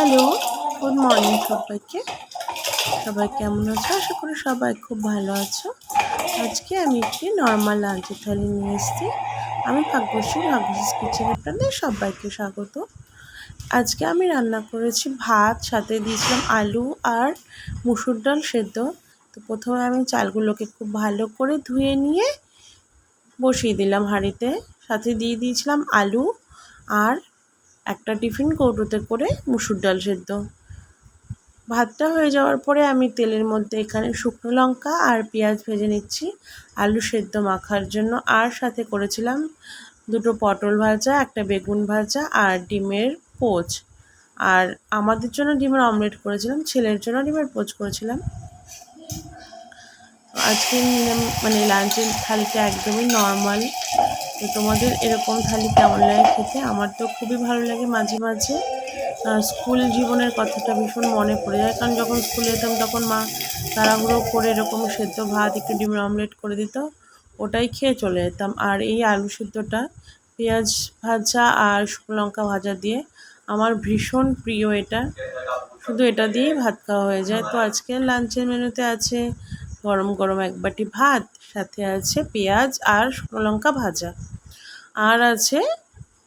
Hello, good morning সবাইকে। সবাই কেমন আছো? আশা করি সবাই খুব ভালো আছো। আজকে আমি একটি নর্মাল লাঞ্চের থালি নিয়ে এসেছি। আমি ভাগ্যশ্রী ভাগ্যশ্রী কিচেনে আপনাদের সবাইকে স্বাগত। আজকে আমি রান্না করেছি ভাত, সাথে দিয়েছিলাম আলু আর মুসুর ডাল সেদ্ধ। তো প্রথমে আমি চালগুলোকে খুব ভালো করে ধুয়ে নিয়ে বসিয়ে দিলাম হাঁড়িতে। সাথে দিয়ে দিয়েছিলাম আলু আর একটা টিফিন কৌটোতে করে মুসুর ডাল সেদ্ধ। ভাতটা হয়ে যাওয়ার পরে আমি তেলের মধ্যে এখানে শুকনো লঙ্কা আর পেঁয়াজ ভেজে নিচ্ছি। আলু সেদ্ধ মাখার জন্য আর সাথে করেছিলাম দুটো পটল ভাজা, একটা বেগুন ভাজা আর ডিমের পোচ। আর আমাদের জন্য ডিমের অমলেট করেছিলাম, ছেলের জন্য ডিমের পোচ করেছিলাম। আজকে মানে লাঞ্চের থালিটা একদমই নর্মাল তো তোমাদের এরকম থালি কেমন লাগে খেতে? আমার তো খুবই ভালো লাগে মাঝে মাঝে। স্কুল জীবনের কথাটা ভীষণ মনে পড়ে যায়। কারণ যখন স্কুলে যেতাম তখন মা তাড়াহুড়ো করে এরকম সেদ্ধ ভাত, একটু ডিমের অমলেট করে দিত। ওটাই খেয়ে চলে যেতাম। আর এই আলু সেদ্ধটা, পেঁয়াজ ভাজা আর শুকনো লঙ্কা ভাজা দিয়ে আমার ভীষণ প্রিয় এটা। শুধু এটা দিয়েই ভাত খাওয়া হয়ে যায়। তো আজকে লাঞ্চের মেনুতে আছে গরম গরম এক বাটি ভাত, সাথে আছে পেঁয়াজ আর শুকনো লঙ্কা ভাজা। আর আছে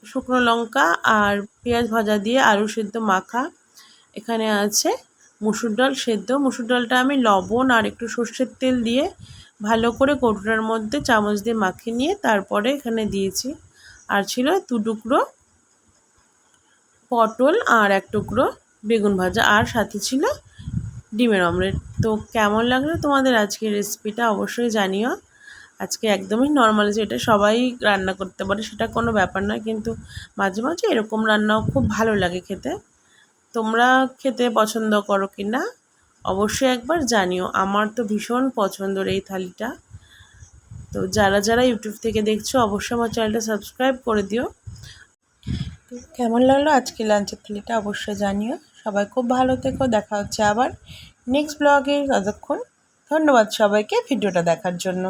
শুকনো লঙ্কা আর পেঁয়াজ ভাজা দিয়ে আলু সেদ্ধ মাখা। এখানে আছে মুসুর ডাল সেদ্ধ। মুসুর ডালটা আমি লবণ আর একটু সর্ষের তেল দিয়ে ভালো করে কৌটোটার মধ্যে চামচ দিয়ে মাখিয়ে নিয়ে তারপরে এখানে দিয়েছি। আর ছিল দু টুকরো পটল আর এক টুকরো বেগুন ভাজা। আর সাথে ছিল ডিমের অমলেট। তো কেমন লাগল তোমাদের আজকের রেসিপিটা অবশ্যই জানিও। আজকে একদমই নর্মাল যে এটা সবাই রান্না করতে পারে সেটা কোনো ব্যাপার নয়, কিন্তু মাঝে মাঝে এরকম রান্নাও খুব ভালো লাগে খেতে। তোমরা খেতে পছন্দ করো কি না? অবশ্যই একবার জানিও। আমার তো ভীষণ পছন্দর এই থালিটা। তো যারা যারা ইউটিউব থেকে দেখছ, অবশ্যই আমার চ্যানেলটা সাবস্ক্রাইব করে দিও। কেমন লাগল আজকে লাঞ্চের থালিটা অবশ্যই জানিও। সবাই খুব ভালো থেকো, দেখা হচ্ছে আবার নেক্সট ব্লগে ততক্ষণ ধন্যবাদ সবাইকে, ভিডিওটা দেখার জন্য।